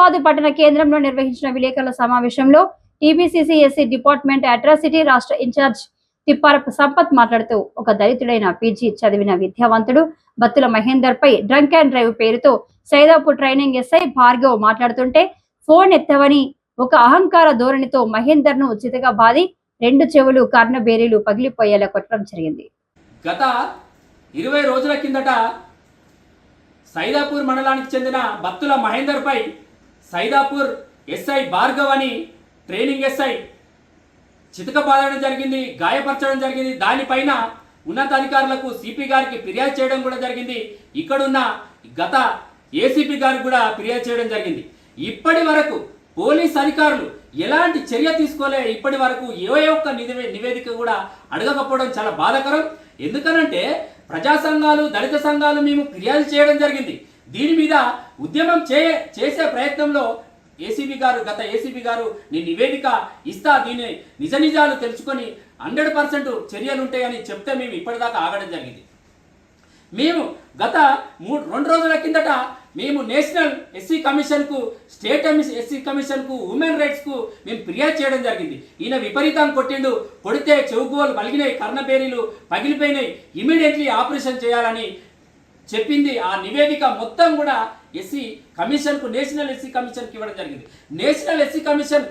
హైదరాబాద్ పట్టణ కేంద్రంలో నిర్వహించిన విలేకరుల సమావేశంలో టీబీసీసీఎస్సీ డిపార్ట్మెంట్ అట్రాసిటీ రాష్ట్ర ఇన్ఛార్జ్ తిప్పారపు సంపత్ మాట్లాడుతూ ఒక దళితుడైన పీజీ చదివిన విద్యావంతుడు బత్తుల మహేందర్ పై డ్రంక్ అండ్ డ్రైవ్ పేరుతో సైదాపూర్ ట్రైనింగ్ ఎస్ఐ భార్గవ్ మాట్లాడుతుంటే ఫోన్ ఎత్తవని ఒక అహంకార ధోరణితో మహేందర్ను ఉచితగా బాది రెండు చెవులు కర్ణబేరీలు పగిలిపోయేలా కొట్టడం జరిగింది. గత ఇరవై రోజుల కిందట సైదాపూర్ మండలానికి చెందిన బత్తుల మహేందర్పై సైదాపూర్ ఎస్ఐ భార్గవ్ అని ట్రైనింగ్ ఎస్ఐ చితకబాదడం జరిగింది గాయపరచడం జరిగింది. దానిపైన ఉన్నతాధికారులకు సిపి గారికి ఫిర్యాదు చేయడం కూడా జరిగింది. ఇక్కడున్న గత ఏసీపీ గారికి కూడా ఫిర్యాదు చేయడం జరిగింది. ఇప్పటి వరకు పోలీస్ అధికారులు ఎలాంటి చర్య తీసుకోలే? ఇప్పటి వరకు ఏ ఒక్క నివేదిక కూడా అడగకపోవడం చాలా బాధాకరం. ఎందుకనంటే ప్రజా సంఘాలు దళిత సంఘాలు మేము ఫిర్యాదు చేయడం జరిగింది. దీని మీద ఉద్యమం చే చేసే ప్రయత్నంలో ఏసీబీ గారు గత ఏసీబీ గారు నేను నివేదిక ఇస్తా దీని నిజ నిజాలు తెలుసుకొని హండ్రెడ్ పర్సెంట్ చర్యలు ఉంటాయని చెప్తే మేము ఇప్పటిదాకా ఆగడం జరిగింది. మేము గత మూడు రెండు రోజుల కిందట మేము నేషనల్ ఎస్సీ కమిషన్కు స్టేట్ ఎస్సీ కమిషన్కు ఉమెన్ రైట్స్కు మేము ఫిర్యాదు చేయడం జరిగింది. ఈయన విపరీతం కొట్టిండు కొడితే చెవుగోలు పలిగినాయి కర్ణపేరీలు పగిలిపోయినాయి ఇమీడియట్లీ ఆపరేషన్ చేయాలని చెప్పింది ఆ నివేదిక మొత్తం కూడా ఎస్సీ కమిషన్కు నేషనల్ ఎస్సీ కమిషన్కి ఇవ్వడం జరిగింది. నేషనల్ ఎస్సీ కమిషన్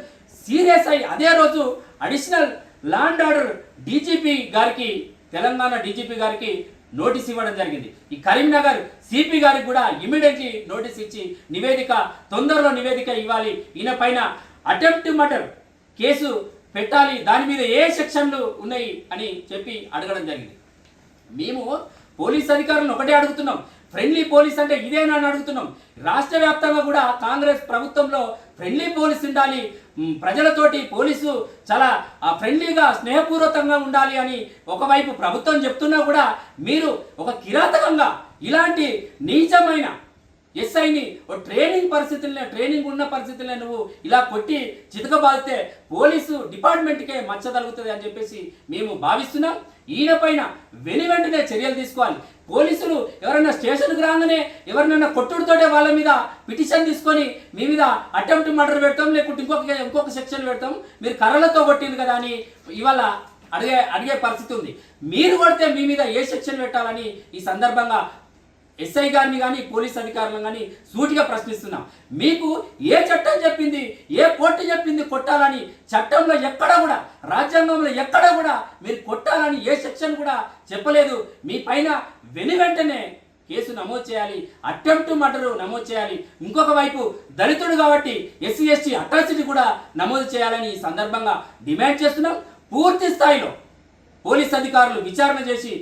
సీరియస్ అయి అదే రోజు అడిషనల్ ల్యాండ్ ఆర్డర్ డీజీపీ గారికి తెలంగాణ డీజీపీ గారికి నోటీస్ ఇవ్వడం జరిగింది. ఈ కరీంనగర్ సిపి గారికి కూడా ఇమీడియట్లీ నోటీస్ ఇచ్చి నివేదిక తొందరలో నివేదిక ఇవ్వాలి. ఈయన పైన అటెంప్ట్ మర్డర్ కేసు పెట్టాలి. దాని మీద ఏ సెక్షన్లు ఉన్నాయి అని చెప్పి అడగడం జరిగింది. మేము పోలీస్ అధికారులను ఒకటే అడుగుతున్నాం. ఫ్రెండ్లీ పోలీస్ అంటే ఇదేనా అని అడుగుతున్నాం. రాష్ట్ర వ్యాప్తంగా కూడా కాంగ్రెస్ ప్రభుత్వంలో ఫ్రెండ్లీ పోలీస్ ఉండాలి. ప్రజలతోటి పోలీసు చాలా ఫ్రెండ్లీగా స్నేహపూర్వకంగా ఉండాలి అని ఒకవైపు ప్రభుత్వం చెప్తున్నా కూడా మీరు ఒక కిరాతకంగా ఇలాంటి నీచమైన ఎస్ఐని ఓ ట్రైనింగ్ పరిస్థితుల్లో ట్రైనింగ్ ఉన్న పరిస్థితుల్లో నువ్వు ఇలా కొట్టి చితకబాదితే పోలీసు డిపార్ట్మెంట్కే మచ్చ తగులుతుంది అని చెప్పేసి మేము భావిస్తున్నాం. ఈయన పైన వెను వెంటనే చర్యలు తీసుకోవాలి. పోలీసులు ఎవరైనా స్టేషన్కి రాగానే ఎవరినైనా కొట్టుడుతోటే వాళ్ళ మీద పిటిషన్ తీసుకొని మీ మీద అటెంప్ట్ మర్డర్ పెడతాం లేకుంటే ఇంకొక ఇంకొక సెక్షన్ పెడతాం. మీరు కర్రలతో కొట్టింది కదా అని ఇవాళ అడిగే అడిగే పరిస్థితి ఉంది. మీరు కొడితే మీ మీద ఏ సెక్షన్ పెట్టాలని ఈ సందర్భంగా ఎస్ఐ గారిని కానీ పోలీస్ అధికారులను కానీ సూటిగా ప్రశ్నిస్తున్నాం. మీకు ఏ చట్టం చెప్పింది ఏ కోర్టు చెప్పింది కొట్టాలని చట్టంలో ఎక్కడ కూడా రాజ్యాంగంలో ఎక్కడ కూడా మీరు కొట్టాలని ఏ సెక్షన్ కూడా చెప్పలేదు. మీ పైన వెను వెంటనే కేసు నమోదు చేయాలి అటెంప్ట్ మర్డర్ నమోదు చేయాలి. ఇంకొక వైపు దళితుడు కాబట్టి ఎస్సీ ఎస్టీ అట్రాసిటీ కూడా నమోదు చేయాలని ఈ సందర్భంగా డిమాండ్ చేస్తున్నాం. పూర్తి స్థాయిలో పోలీస్ అధికారులు విచారణ చేసి